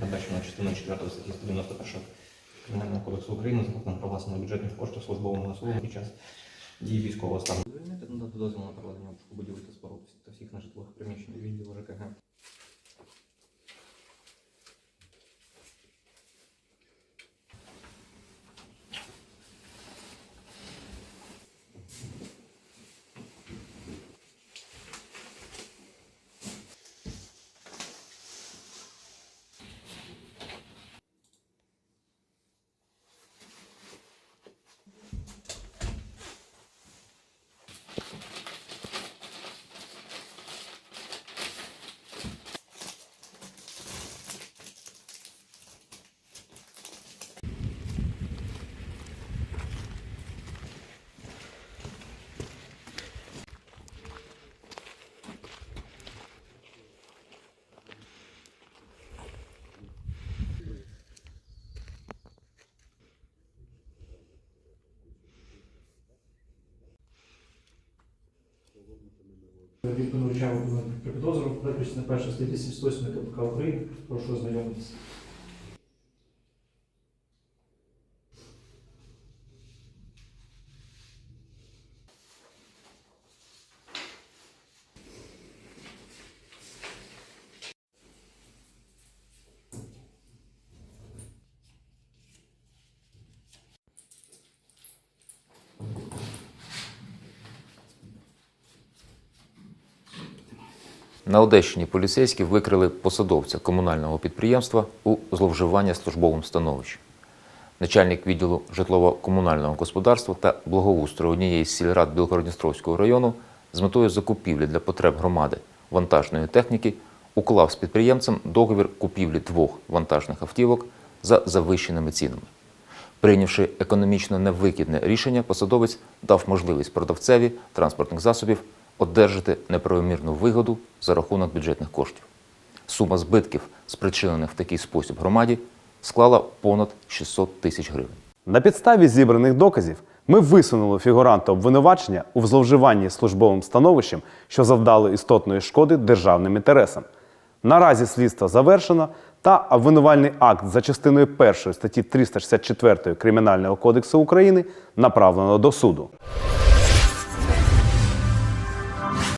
передбачено частиною 4 статті 191 Кримінального кодексу України законом про власне бюджетних коштів службовими особами під час дії військового стану. Надати дозвіл на проведення обшуку будівель та споруд та всіх Відповідно вручаємо документи про підозру, виключно перша статті 78 КПК України. Прошу ознайомитися. На Одещині поліцейські викрили посадовця комунального підприємства у зловживання службовим становищем. Начальник відділу житлово-комунального господарства та благоустрою однієї з сільрад Білгородністровського району з метою закупівлі для потреб громади вантажної техніки уклав з підприємцем договір купівлі двох вантажних автівок за завищеними цінами. Прийнявши економічно невигідне рішення, посадовець дав можливість продавцеві транспортних засобів одержати неправомірну вигоду за рахунок бюджетних коштів. Сума збитків, спричинених в такий спосіб громаді, склала понад 600 тисяч гривень. На підставі зібраних доказів ми висунули фігуранта обвинувачення у зловживанні службовим становищем, що завдало істотної шкоди державним інтересам. Наразі слідство завершено та обвинувальний акт за частиною 1 статті 364 Кримінального кодексу України направлено до суду.